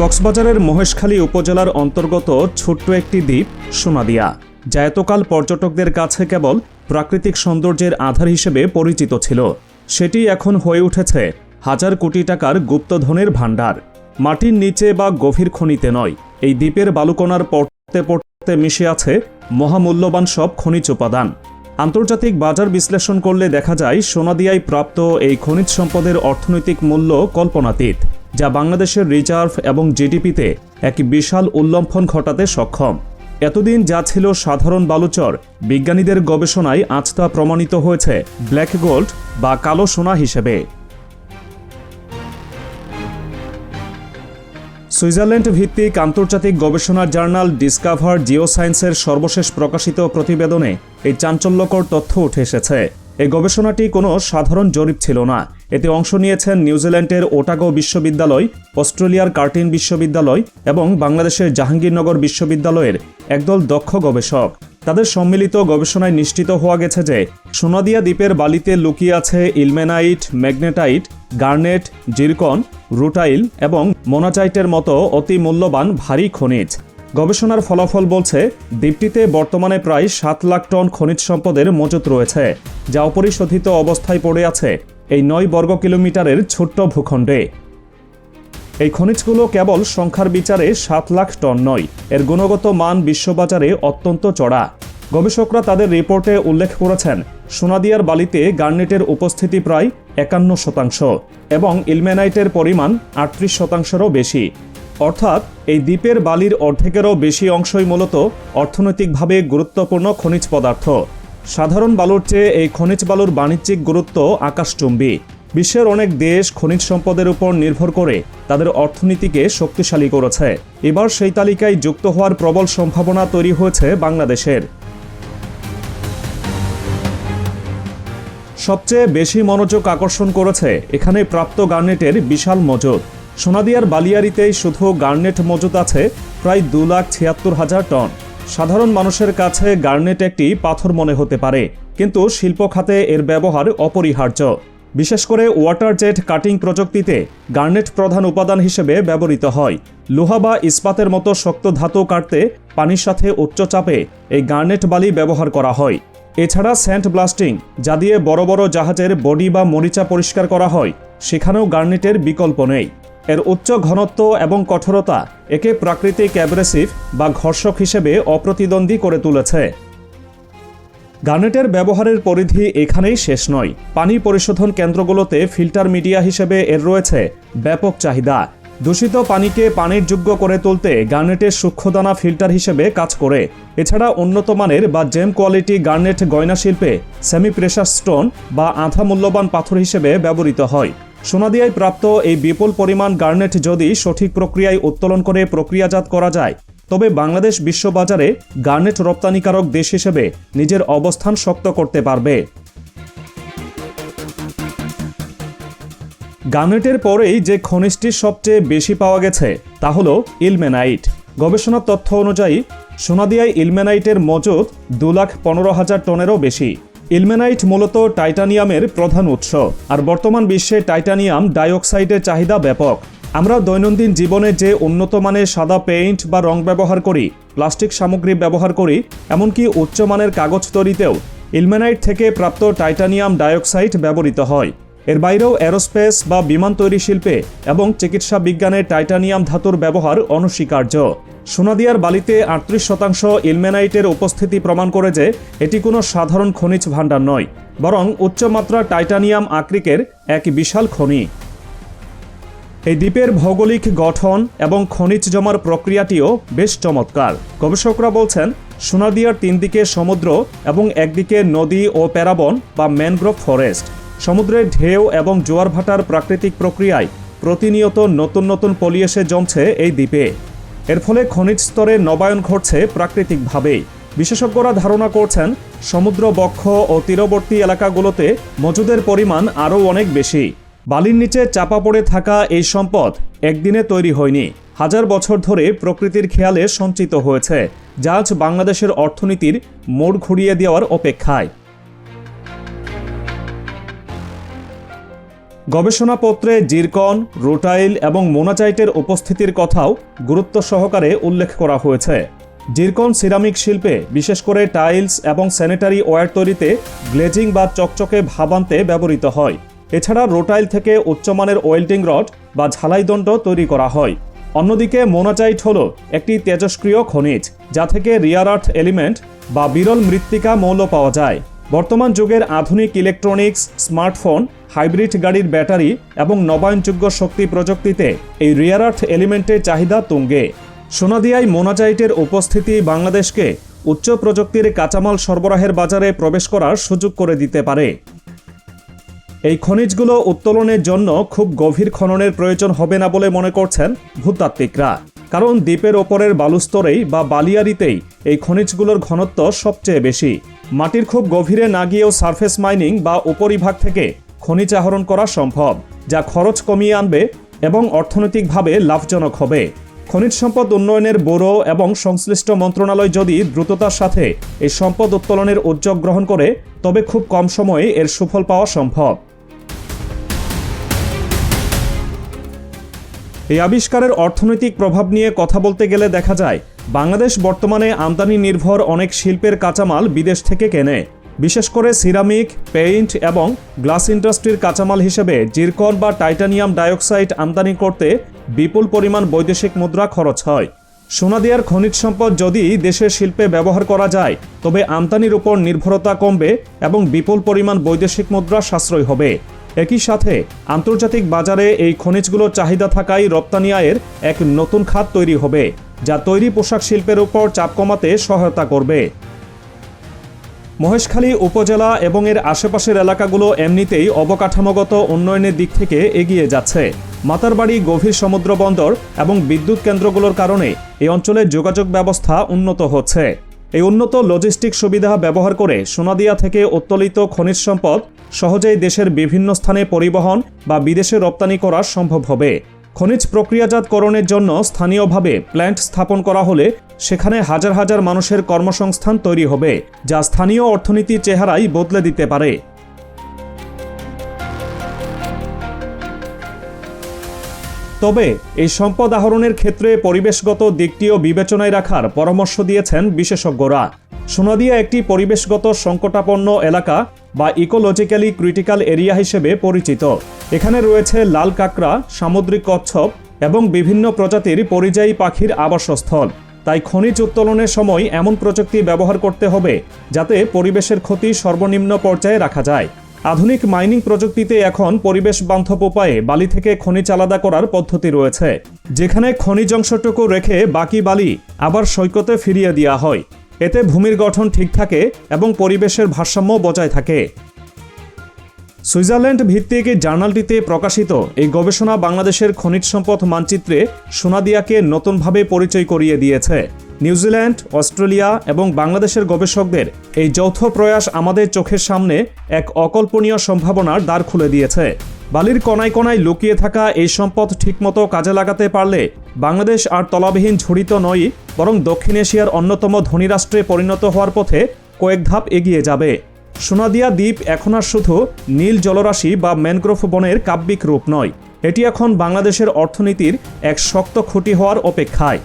কক্সবাজারের মহেশখালী উপজেলার অন্তর্গত ছোট্ট একটি দ্বীপ, সোনাদিয়া। যা এতকাল পর্যটকদের কাছে কেবল প্রাকৃতিক সৌন্দর্যের আধার হিসেবে পরিচিত ছিল। সেটি এখন হয়ে উঠেছে হাজার কোটি টাকার গুপ্তধনের ভাণ্ডার। মাটির নিচে বা গভীর খনিতে নয়, এই দ্বীপের বালুকণার পড়তে পড়তে মিশে আছে মহামূল্যবান সব খনিজ উপাদান। আন্তর্জাতিক বাজার বিশ্লেষণ করলে দেখা যায়, সোনাদিয়ায় প্রাপ্ত এই খনিজ সম্পদের অর্থনৈতিক মূল্য কল্পনাতীত। যা বাংলাদেশের রিজার্ভ এবং জিডিপিতে এক বিশাল উল্লম্ফন ঘটাতে সক্ষম। এতদিন যা ছিল সাধারণ বালুচর, বিজ্ঞানীদের গবেষণায় আজ তা প্রমাণিত হয়েছে ব্ল্যাক গোল্ড বা কালো সোনা হিসেবে। সুইজারল্যান্ড ভিত্তিক আন্তর্জাতিক গবেষণা জার্নাল ডিসকভার জিওসায়েন্সের সর্বশেষ প্রকাশিত প্রতিবেদনে এই চাঞ্চল্যকর তথ্য উঠে এসেছে। এই গবেষণাটি কোনো সাধারণ জরিপ ছিল না। এতে অংশ নিয়েছেন নিউজিল্যান্ডের ওটাগো বিশ্ববিদ্যালয়, অস্ট্রেলিয়ার কার্টিন বিশ্ববিদ্যালয় এবং বাংলাদেশের জাহাঙ্গীরনগর বিশ্ববিদ্যালয়ের একদল দক্ষ গবেষক। তাদের সম্মিলিত গবেষণায় নিশ্চিত হওয়া গেছে যে সোনাদিয়া দ্বীপের বালিতে লুকিয়ে আছে ilmenite, magnetite, garnet, zircon, rutile এবং মোনাচাইটের মতো অতি মূল্যবান ভারী খনিজ। গবেষণার ফলাফল বলছে, দ্বীপটিতে বর্তমানে প্রায় সাত লাখ টন খনিজ সম্পদের মজুত রয়েছে, যা অপরিশোধিত অবস্থায় পড়ে আছে এই নয় বর্গ কিলোমিটারের ছোট্ট ভূখণ্ডে। এই খনিজগুলো কেবল সংখ্যার বিচারে সাত লাখ টন নয়, এর গুণগত মান বিশ্ববাজারে অত্যন্ত চড়া। গবেষকরা তাদের রিপোর্টে উল্লেখ করেছেন, সোনাদিয়ার বালিতে গার্নেটের উপস্থিতি প্রায় একান্ন শতাংশ এবং ইলমেনাইটের পরিমাণ আটত্রিশ শতাংশেরও বেশি। অর্থাৎ এই দ্বীপের বালির অর্ধেকেরও বেশি অংশই মূলত অর্থনৈতিকভাবে গুরুত্বপূর্ণ খনিজ পদার্থ। সাধারণ বালুর চেয়ে এই খনিজ বালুর বাণিজ্যিক গুরুত্ব আকাশচুম্বী। বিশ্বের অনেক দেশ খনিজ সম্পদের উপর নির্ভর করে তাদের অর্থনীতিকে শক্তিশালী করেছে। এবার সেই তালিকায় যুক্ত হওয়ার প্রবল সম্ভাবনা তৈরি হয়েছে বাংলাদেশের। সবচেয়ে বেশি মনোযোগ আকর্ষণ করেছে এখানে প্রাপ্ত গার্নেটের বিশাল মজুদ। সোনাদিয়ার বালিয়ারিতেই শুধু গার্নেট মজুদ আছে প্রায় দু লাখ ছিয়াত্তর হাজার টন। সাধারণ মানুষের কাছে গার্নেট একটি পাথর মনে হতে পারে, কিন্তু শিল্প খাতে এর ব্যবহার অপরিহার্য। বিশেষ করে ওয়াটার জেট কাটিং প্রযুক্তিতে গার্নেট প্রধান উপাদান হিসেবে ব্যবহৃত হয়। লোহা বা ইস্পাতের মতো শক্ত ধাতু কাটতে পানির সাথে উচ্চ চাপে এই গার্নেট বালি ব্যবহার করা হয়। এছাড়া স্যান্ড ব্লাস্টিং, যা দিয়ে বড় বড় জাহাজের বডি বা মরিচা পরিষ্কার করা হয়, সেখানেও গার্নেটের বিকল্প নেই। এর উচ্চ ঘনত্ব এবং কঠোরতা একে প্রাকৃতিক অ্যাব্রেসিভ বা ঘর্ষক হিসেবে অপ্রতিদ্বন্দ্বী করে তুলেছে। গার্নেটের ব্যবহারের পরিধি এখানেই শেষ নয়। পানি পরিশোধন কেন্দ্রগুলোতে ফিল্টার মিডিয়া হিসেবে এর রয়েছে ব্যাপক চাহিদা। দূষিত পানিকে পানির যোগ্য করে তুলতে গার্নেটের সূক্ষ্মদানা ফিল্টার হিসেবে কাজ করে। এছাড়া উন্নত মানের বা জেম কোয়ালিটি গার্নেট গয়না শিল্পে সেমি প্রেশার স্টোন বা আধা মূল্যবান পাথর হিসেবে ব্যবহৃত হয়। সোনাদিয়ায় প্রাপ্ত এই বিপুল পরিমাণ গার্নেট যদি সঠিক প্রক্রিয়ায় উত্তোলন করে প্রক্রিয়াজাত করা যায়, তবে বাংলাদেশ বিশ্ববাজারে গার্নেট রপ্তানিকারক দেশ হিসেবে নিজের অবস্থান শক্ত করতে পারবে। গার্নেটের পরেই যে খনিজটি সবচেয়ে বেশি পাওয়া গেছে, তা হল ইলমেনাইট। গবেষণার তথ্য অনুযায়ী, সোনাদিয়ায় ইলমেনাইটের মজুত দু লাখ পনেরো হাজার টনেরও বেশি। ইলমেনাইট মূলত টাইটানিয়ামের প্রধান উৎস, আর বর্তমান বিশ্বে টাইটানিয়াম ডাইঅক্সাইডের চাহিদা ব্যাপক। আমরা দৈনন্দিন জীবনে যে উন্নত মানের সাদা পেইন্ট বা রং ব্যবহার করি, প্লাস্টিক সামগ্রী ব্যবহার করি, এমনকি উচ্চমানের কাগজ তৈরিতেও ইলমেনাইট থেকে প্রাপ্ত টাইটানিয়াম ডাইঅক্সাইড ব্যবহৃত হয়। এর বাইরেও অ্যারোস্পেস বা বিমান তৈরি শিল্পে এবং চিকিৎসা বিজ্ঞানে টাইটানিয়াম ধাতুর ব্যবহার অনস্বীকার্য। সোনাদিয়ার বালিতে আটত্রিশ শতাংশ ইলমেনাইটের উপস্থিতি প্রমাণ করে যে এটি কোনো সাধারণ খনিজ ভাণ্ডার নয়, বরং উচ্চমাত্রা টাইটানিয়াম আকরিকের এক বিশাল খনি। এই দ্বীপের ভৌগোলিক গঠন এবং খনিজ জমার প্রক্রিয়াটিও বেশ চমৎকার। গবেষকরা বলছেন, সোনাদিয়ার তিন দিকে সমুদ্র এবং একদিকে নদী ও প্যারাবন বা ম্যানগ্রোভ ফরেস্ট। সমুদ্রের ঢেউ এবং জোয়ার ভাটার প্রাকৃতিক প্রক্রিয়ায় প্রতিনিয়ত নতুন নতুন পলি এসে জমছে এই দ্বীপে। এর ফলে খনিজ স্তরে নবায়ন ঘটছে প্রাকৃতিকভাবেই বিশেষজ্ঞরা ধারণা করছেন, সমুদ্র বক্ষ ও তীরবর্তী এলাকাগুলোতে মজুদের পরিমাণ আরও অনেক বেশি। বালির নিচে চাপা পড়ে থাকা এই সম্পদ একদিনে তৈরি হয়নি। হাজার বছর ধরে প্রকৃতির খেয়ালে সঞ্চিত হয়েছে, যা আজ বাংলাদেশের অর্থনীতির মোড় ঘুরিয়ে দেওয়ার অপেক্ষায়। গবেষণাপত্রে জিরকন, রোটাইল এবং মোনাচাইটের উপস্থিতির কথাও গুরুত্ব সহকারে উল্লেখ করা হয়েছে। জিরকন সিরামিক শিল্পে, বিশেষ করে টাইলস এবং স্যানিটারি ওয়্যার তৈরিতে গ্লেজিং বা চকচকে ভাবান্তে ব্যবহৃত হয়। এছাড়া রোটাইল থেকে উচ্চমানের ওয়েল্ডিং রড বা ঝালাইদণ্ড তৈরি করা হয়। অন্যদিকে মোনাচাইট হল একটি তেজস্ক্রিয় খনিজ, যা থেকে রিয়ার আর্থ এলিমেন্ট বা বিরল মৃত্তিকা মৌল পাওয়া যায়। বর্তমান যুগের আধুনিক ইলেকট্রনিক্স, স্মার্টফোন হাইব্রিড গাড়ির ব্যাটারি এবং নবায়নযোগ্য শক্তি প্রযুক্তিতে এই রিয়ার আর্থ এলিমেন্টের চাহিদা তুঙ্গে। সোনাদিয়ায় মোনাজাইটের উপস্থিতি বাংলাদেশকে উচ্চ প্রযুক্তির কাঁচামাল সরবরাহের বাজারে প্রবেশ করার সুযোগ করে দিতে পারে। এই খনিজগুলো উত্তোলনের জন্য খুব গভীর খননের প্রয়োজন হবে না বলে মনে করছেন ভূতাত্ত্বিকরা। কারণ দ্বীপের ওপরের বালুস্তরেই বা বালিয়ারিতেই এই খনিজগুলোর ঘনত্ব সবচেয়ে বেশি। মাটির খুব গভীরে না গিয়েও সারফেস মাইনিং বা উপরিভাগ থেকে খনিজ আহরণ করা সম্ভব, যা খরচ কমিয়ে আনবে এবং অর্থনৈতিকভাবে লাভজনক হবে। খনিজ সম্পদ উন্নয়নের ব্যুরো এবং সংশ্লিষ্ট মন্ত্রণালয় যদি দ্রুততার সাথে এই সম্পদ উত্তোলনের উদ্যোগ গ্রহণ করে, তবে খুব কম সময়ে এর সুফল পাওয়া সম্ভব। এই আবিষ্কারের অর্থনৈতিক প্রভাব নিয়ে কথা বলতে গেলে দেখা যায়, বাংলাদেশ বর্তমানে আমদানি নির্ভর অনেক শিল্পের কাঁচামাল বিদেশ থেকে কেনে। বিশেষ করে সিরামিক, পেইন্ট এবং গ্লাস ইন্ডাস্ট্রির কাঁচামাল হিসেবে জিরকন বা টাইটানিয়াম ডাইঅক্সাইড আমদানি করতে বিপুল পরিমাণ বৈদেশিক মুদ্রা খরচ হয়। সোনাদিয়ার খনিজ সম্পদ যদি দেশের শিল্পে ব্যবহার করা যায়, তবে আমদানির উপর নির্ভরতা কমবে এবং বিপুল পরিমাণ বৈদেশিক মুদ্রা সাশ্রয় হবে। একই সাথে, আন্তর্জাতিক বাজারে এই খনিজগুলোর চাহিদা থাকায় রপ্তানি আয়ের এক নতুন খাত তৈরি হবে, যা তৈরি পোশাক শিল্পের উপর চাপ কমাতে সহায়তা করবে। মহেশখালী উপজেলা এবং এর আশেপাশের এলাকাগুলো এমনিতেই অবকাঠামোগত উন্নয়নের দিক থেকে এগিয়ে যাচ্ছে। মাতারবাড়ি, গভীর সমুদ্র বন্দর এবং বিদ্যুৎ কেন্দ্রগুলোর কারণে এই অঞ্চলের যোগাযোগ ব্যবস্থা উন্নত হচ্ছে। এই উন্নত লজিস্টিক সুবিধা ব্যবহার করে সোনাদিয়া থেকে উত্তোলিত খনিজ সম্পদ সহজেই দেশের বিভিন্ন স্থানে পরিবহন বা বিদেশে রপ্তানি করা সম্ভব হবে। খনিজ প্রক্রিয়াজাতকরণের জন্য স্থানীয়ভাবে প্ল্যান্ট স্থাপন করা হলে সেখানে হাজার হাজার মানুষের কর্মসংস্থান তৈরি হবে, যা স্থানীয় অর্থনীতির চেহারাই বদলে দিতে পারে। তবে, এই সম্পদ আহরণের ক্ষেত্রে পরিবেশগত দিকটিও বিবেচনায় রাখার পরামর্শ দিয়েছেন বিশেষজ্ঞরা। সোনাদিয়া একটি পরিবেশগত সংকটাপন্ন এলাকা বা ইকোলজিক্যালি ক্রিটিক্যাল এরিয়া হিসেবে পরিচিত। এখানে রয়েছে লাল কাঁকড়া, সামুদ্রিক কচ্ছপ এবং বিভিন্ন প্রজাতির পরিযায়ী পাখির আবাসস্থল। তাই খনিজ উত্তোলনের সময় এমন প্রযুক্তি ব্যবহার করতে হবে যাতে পরিবেশের ক্ষতি সর্বনিম্ন পর্যায়ে রাখা যায়। আধুনিক মাইনিং প্রযুক্তিতে এখন পরিবেশ বান্ধব উপায়ে বালি থেকে খনিজ আলাদা করার পদ্ধতি রয়েছে, যেখানে খনিজ অংশটুকু রেখে বাকি বালি আবার সৈকতে ফিরিয়ে দেওয়া হয়। এতে ভূমির গঠন ঠিক থাকে এবং পরিবেশের ভারসাম্য বজায় থাকে। সুইজারল্যান্ড ভিত্তিক জার্নালটিতে প্রকাশিত এই গবেষণা বাংলাদেশের খনিজ সম্পদ মানচিত্রে সোনাদিয়াকে নতুনভাবে পরিচয় করিয়ে দিয়েছে। নিউজিল্যান্ড, অস্ট্রেলিয়া এবং বাংলাদেশের গবেষকদের এই যৌথ প্রয়াস আমাদের চোখের সামনে এক অকল্পনীয় সম্ভাবনার দ্বার খুলে দিয়েছে। বালির কণায় কণায় লুকিয়ে থাকা এই সম্পদ ঠিকমতো কাজে লাগাতে পারলে বাংলাদেশ আর তলাবিহীন ঝুড়িত নয় বরং দক্ষিণ এশিয়ার অন্যতম ধনী রাষ্ট্রে পরিণত হওয়ার পথে কয়েক ধাপ এগিয়ে যাবে। সোনাদিয়া দ্বীপ এখন আর শুধু নীল জলরাশি বা ম্যানগ্রোভ বনের কাব্যিক রূপ নয়। এটি এখন বাংলাদেশের অর্থনীতির এক শক্ত খুঁটি হওয়ার অপেক্ষায়।